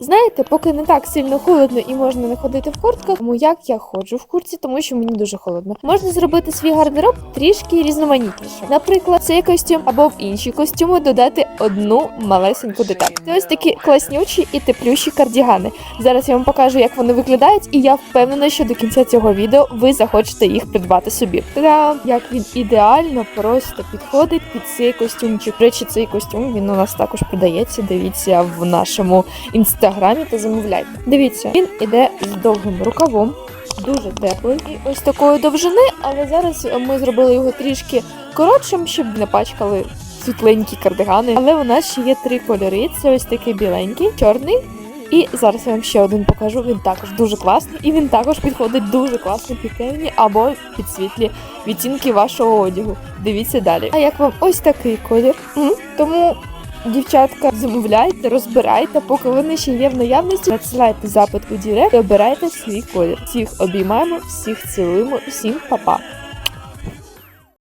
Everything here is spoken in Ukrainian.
Знаєте, поки не так сильно холодно і можна не ходити в куртках, тому як я ходжу в куртці, тому що мені дуже холодно. Можна зробити свій гардероб трішки різноманітніше. Наприклад, цей костюм або в інші костюми додати одну малесеньку деталь. Це ось такі класнючі і теплющі кардігани. Зараз я вам покажу, як вони виглядають, і я впевнена, що до кінця цього відео ви захочете їх придбати собі. Та як він ідеально просто підходить під цей костюмчик. Речі, цей костюм він у нас також продається. Дивіться в нашому інстаграмі та замовляйте. Дивіться, він іде з довгим рукавом. Дуже теплий і ось такої довжини, але зараз ми зробили його трішки коротшим, щоб не пачкали світленькі кардигани. Але у нас ще є три кольори: це ось такий біленький, чорний. І зараз я вам ще один покажу. Він також дуже класний, і він також підходить дуже класно під темні або під світлі відтінки вашого одягу. Дивіться далі. А як вам ось такий колір? Тому. Дівчатка, замовляйте, розбирайте, поки вони ще є в наявності. Надсилайте запит у Дірект і обирайте свій колір. Всіх обіймаємо, всіх цілуємо, всім па-па.